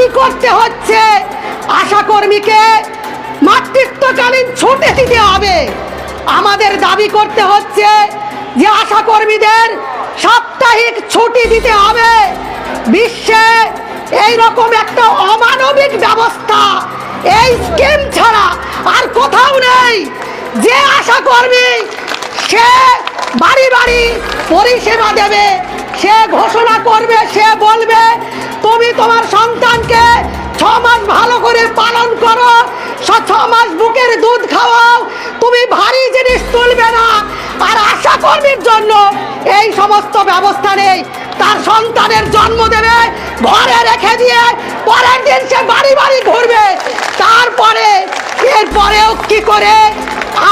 দাবি করতে হচ্ছে। আশাকর্মীকে মাতৃত্বকালীন ছুটি দিতে হবে। আমাদের দাবি করতে হচ্ছে যে আশাকর্মীদের সাপ্তাহিক ছুটি দিতে হবে। বিশ্বে এই রকম একটা অমানবিক ব্যবস্থা, এই স্কিম ছাড়া আর কোথাও নেই। যে আশাকর্মী সে বাড়ি বাড়ি পরিষেবা দেবে, সে ঘোষণা করবে, সে বলবে, তুমি তোমার সন্তানকে আর জন্য এই সমস্ত ব্যবস্থা নেই। তার সন্তানের জন্ম দেবে, ঘরে রেখে দিয়ে পরের দিন সে বাড়ি বাড়ি ঘুরবে। তারপরে, এরপরেও কি করে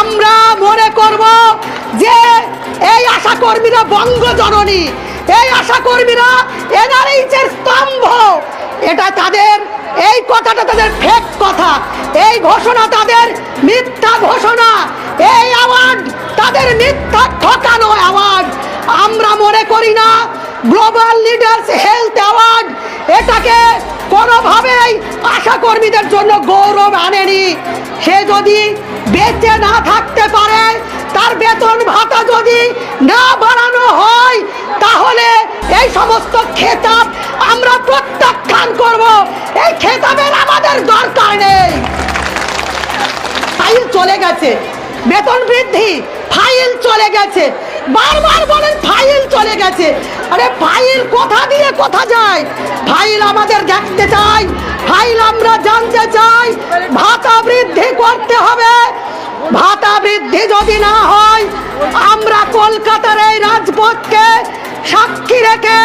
আমরা মনে করব যে এই আশা কর্মীরা বঙ্গ জননী এই আশা কর্মীরা এনআরএইচের স্তম্ভ। এটা তাদের, এই কথাটা তাদের ফেক কথা। এই ঘোষণা তাদের মিথ্যা ঘোষণা এই অ্যাওয়ার্ড তাদের মিথ্যা ঠকানো অ্যাওয়ার্ড আমরা মনে করি না গ্লোবাল লিডার্স হেলথ অ্যাওয়ার্ড এটাকে কোনোভাবেই আশা কর্মীদের জন্য গৌরব আনেনি। সে যদি বেঁচে না থাকতে পারে, তার বেতন ভাতা যদি না বাড়ানো হয়, তাহলে এই সমস্ত খেতাব আমরা প্রত্যাখ্যান করব। এই খেতাবের আমাদের দরকার নেই। ফাইল চলে গেছে। বেতন বৃদ্ধি ফাইল চলে গেছে। বারবার বলেন, ফাইল চলে গেছে। আরে ফাইল কোথা দিয়ে কোথা যায়? ফাইল আমাদের দেখতে চাই। ফাইল আমরা জানতে চাই। ভাতা বৃদ্ধি করতে হবে। ভাতা বৃদ্ধি যদি না হয়, আমরা কলকাতার এই রাজপথকে সাক্ষী রেখে,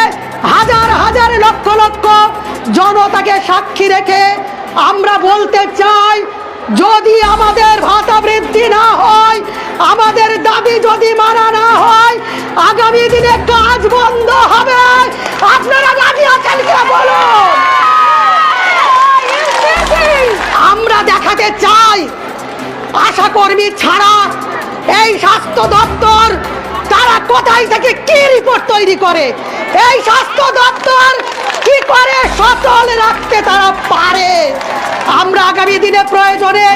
হাজার হাজার লক্ষ লক্ষ জনতাকে সাক্ষী রেখে আমরা বলতে চাই, যদি আমাদের ভাতা বৃদ্ধি না হয় আমাদের দাবি যদি মানা না হয়, আগামী দিনে কাজ বন্ধ হবে। আপনারা রাজি আছেন কিনা বলুন। আমরা দেখাতে চাই, আশা কর্মী ছাড়া এই স্বাস্থ্য দপ্তর তারা কোথায় থেকে কি রিপোর্ট তৈরি করে? এই স্বাস্থ্য দপ্তর কি করে সচল রাখতে তারা পারে? আমরা আগামী দিনে প্রয়োজনে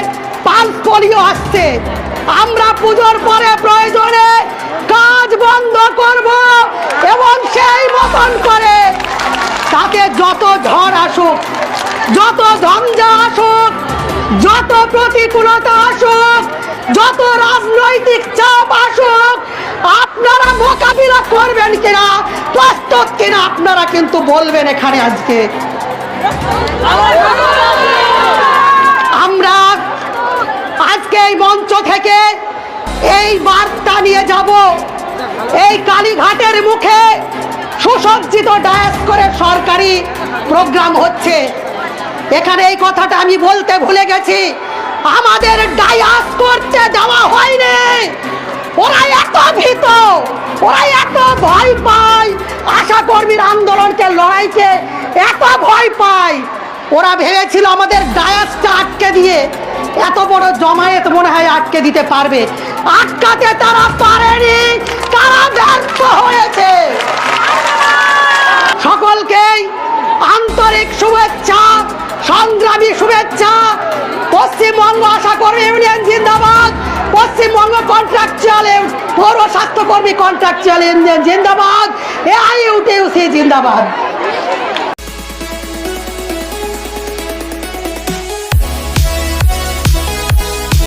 পালস পোলিও আসছে। আমরা পুজোর পরে প্রয়োজনে কাজ বন্ধ করব এবং সেই মতন করে তাতে যত ঝড় আসুক, যত ঝঞ্ঝা আসুক, যত প্রতিকূলতা আসুক, যত রাজনৈতিক চাপ আসুক, আপনারা মোকাবিলা করবেন কিনা, প্রস্তুত কিনা, আপনারা কিন্তু বলবেন এখানে আজকে। এই মঞ্চ থেকে এই বার্তা নিয়ে যাব। এই কালীঘাটের মুখে সুসজ্জিত ডায়াস করে সরকারি প্রোগ্রাম হচ্ছে। এখানে এই কথাটা আমি বলতে ভুলে গেছি। আমাদের ডায়াস করতে দেওয়া হয়নি। ওরা এত ভীত, ওরা এত ভয় পায়। আশা কর্মীর আন্দোলনকে লড়াইকে এত ভয় পায়। ওরা ভেবেছিল আমাদের ডায়াসটা আটকে দিয়ে এত বড় জমায়েত মনে হয় আটকে দিতে পারবে। আটকাতে তারা পারেনি, তারা ব্যর্থ হয়েছে। সকলকেই আন্তরিক শুভেচ্ছা, সংগ্রামী শুভেচ্ছা। পশ্চিমবঙ্গ আশা কর্মী ইউনিয়ন জিন্দাবাদ, পশ্চিমবঙ্গ কন্ট্রাকচুয়াল পৌর স্বাস্থ্যকর্মী কন্ট্রাকচুয়াল ইউনিয়ন জিন্দাবাদ এআইইউটিউসি জিন্দাবাদ।